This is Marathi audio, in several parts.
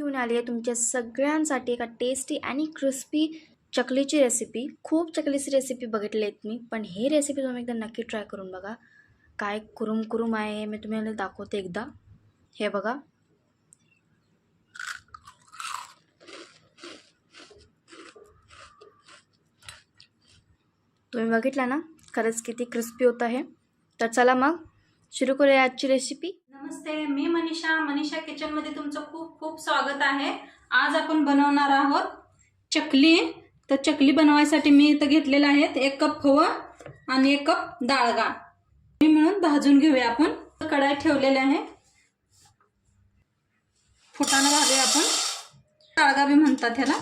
घेऊन आली आहे तुमच्या सगळ्यांसाठी एका टेस्टी आणि क्रिस्पी चकलीची रेसिपी खूप चकलीची रेसिपी बघितली आहेत मी पण ही रेसिपी तुम्ही एकदा नक्की ट्राय करून बघा. काय कुरुम कुरुम आहे हे मी तुम्हाला दाखवते एकदा. हे बघा. तुम्ही बघितला ना? खरंच किती क्रिस्पी होतं आहे तर चला मग. सुरू करूया आजची रेसिपी नमस्ते मी मनीषा. मनीषा किचनमध्ये तुमचं खूप खूप स्वागत आहे. आज आपण बनवणार आहोत चकली. तर चकली बनवायसाठी मी इथं घेतलेलं आहेत एक कप फव आणि एक कप डाळगा मी म्हणून भाजून घेऊया आपण. कढाई ठेवलेले आहे. फुटाणं घालूया आपण. डाळगा बी म्हणतात ह्याला.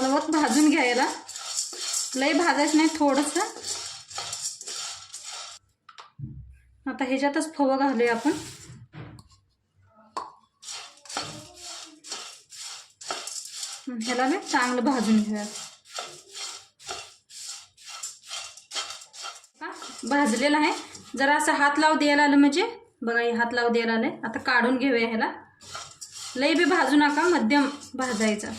हलवत भाजून घ्यायला. लई भाजायचं नाही थोडंसं. आता ह्याच्यातच फवं घालूया आपण. ह्याला मी चांगलं भाजून घेऊया. हा, भाजलेलं आहे. जरा असं हात लाव द्यायला आलं म्हणजे. बघा हे हात लाव द्यायला आलं आता काढून घेऊया ह्याला. लई बी भाजू नका मध्यम भाजायचं.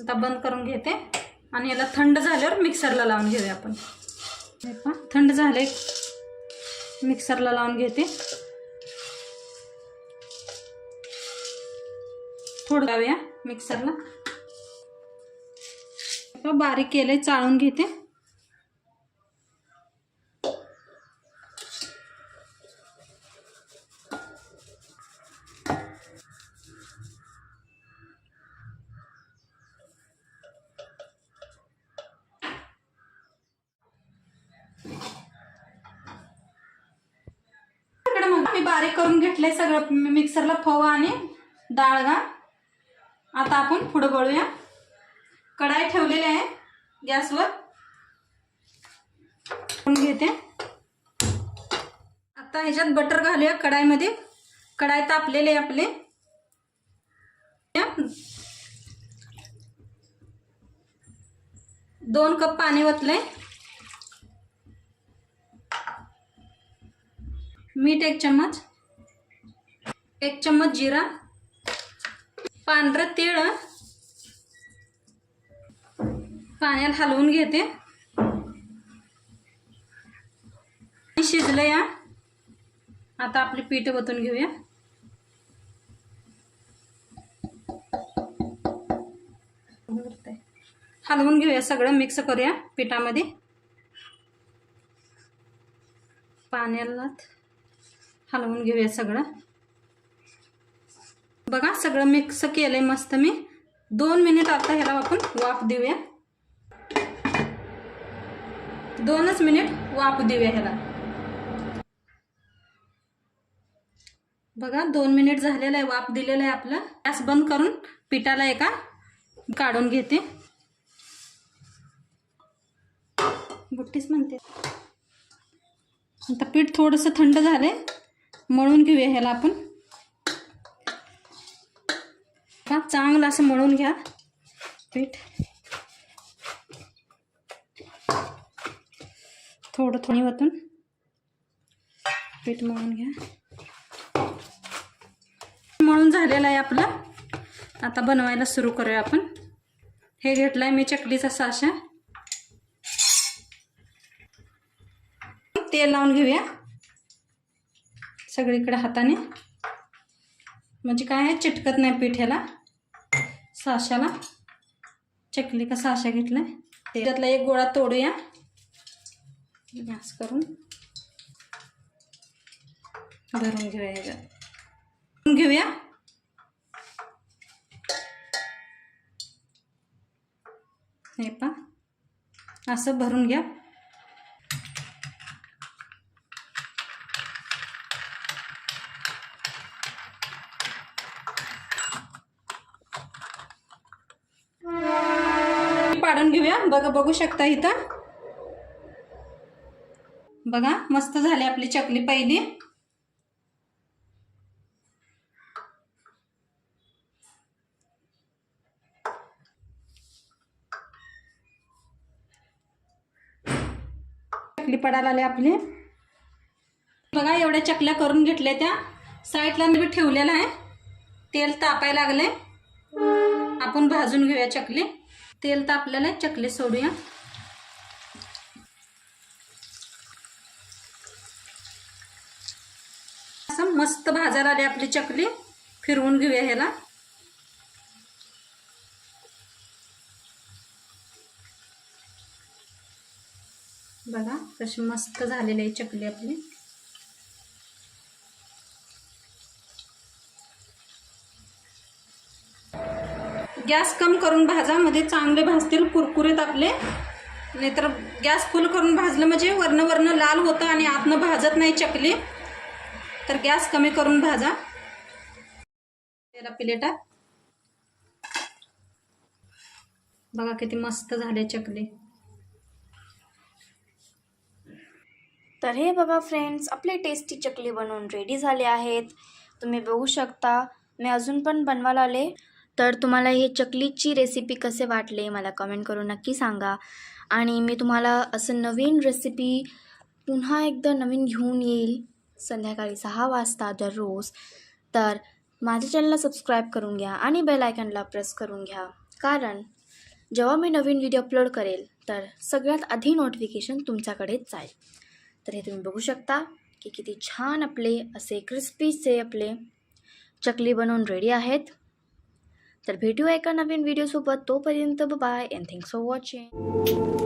आता बंद करून घेते. आणि याला थंड झाल्यावर मिक्सरला लावून घेऊया आपण. हे पहा, थंड झाले मिक्सरला लावून घेते. थोडं लावूया मिक्सरला. बारीक केले चाळून घेते इकडे मग मी बारीक करून घेतलंय सगळं मिक्सरला फवा आणि डाळगा आता आपण पुढं बळूया. कढाई ठेवलेली आहे गॅसवर. घेते. आता ह्याच्यात बटर घालूया कढाईमध्ये. कढाई तापलेले आहे आपले. दोन कप पाणी ओतलंय. मीठ एक चम्मच. एक चम्मच जिरा. पांढरं तीळ. पाण्यात हलवून घेते. शिजलं या. आता आपले पीठ ओतून घेऊया. हलवून घेऊया सगळं मिक्स करूया पिठामध्ये. पाण्याला हलवून घेऊया सगळं. बघा सगळं मिक्स केलंय मस्त मी. दोन मिनिट आता ह्याला आपण वाफ देऊया. दोनच मिनिट वाफ देऊया ह्याला. बघा दोन मिनिट झालेलं आहे वाफ दिलेलं आहे आपलं. गॅस बंद करून पिठाला एका काढून घेते. बुट्टीच म्हणते. आता पीठ थोडंसं थंड झालंय. मळून घेऊया ह्याला आपण. हा चांगलं असं मळून घ्या. पीठ. थोडं थोडी वतून. पीठ मळून घ्या. मळून झालेलं आहे आपलं. आता बनवायला सुरू करूया आपण. हे घेतलंय मी चकलीचा साशा. तेल लावून घेऊया. सगळीकडे हाताने. म्हणजे काय आहे? चिटकत नाही पिठ्याला. साश्याला साशाला. चकली का साशा घेतलं त्याच्यातला एक गोळा तोडूया. गॅस करून. भरून घेऊया ह्याच्यात घेऊया. हे पा असं भरून घ्या. पाडून घेऊया. बघा बघू शकता इथं? बघा मस्त झाली आपली चकली पहिली. चकली पडायला आली आपली. बघा एवढ्या चकल्या करून घेतल्या त्या. साईडला मी ठेवलेलं आहे. तेल तापायला लागले आपण भाजून घेऊया चकली. तेल तर आपल्याला चकली सोडूया. असं मस्त भाजायला आली आपली चकली फिरवून घेऊया ह्याला. बघा कशी मस्त झालेली आहे चकली आपली. गॅस कम करून भाजा मध्ये चांगले भाजतील कुरकुरीत आपले. नाहीतर गॅस फुल करून भाजलं म्हणजे वरनं वरनं लाल होतं आणि आतनं भाजत नाही चकली. तर गॅस कमी करून भाजा. त्याला प्लेटात बघा किती मस्त झाले चकली. तर हे बघा फ्रेंड्स आपले टेस्टी चकली बनवून रेडी झाले आहेत. तुम्ही बघू शकता. मी अजून पण बनवायला आले. तर तुम्हाला हे चकलीची रेसिपी कसे वाटले मला कमेंट करून नक्की सांगा. आणि मी तुम्हाला असं नवीन रेसिपी पुन्हा एकदा नवीन घेऊन येईल संध्याकाळी सहा वाजता दररोज. तर माझ्या चॅनलला सबस्क्राईब करून घ्या आणि बेल आयकनला प्रेस करून घ्या. कारण जेव्हा मी नवीन व्हिडिओ अपलोड करेल तर सगळ्यात आधी नोटिफिकेशन तुमच्याकडेच जाईल. तर हे तुम्ही बघू शकता की किती छान आपले असे क्रिस्पीचे आपले चकली बनवून रेडी आहेत. तर भेटूया एका नवीन व्हिडिओसोबत तोपर्यंत bye and thanks for watching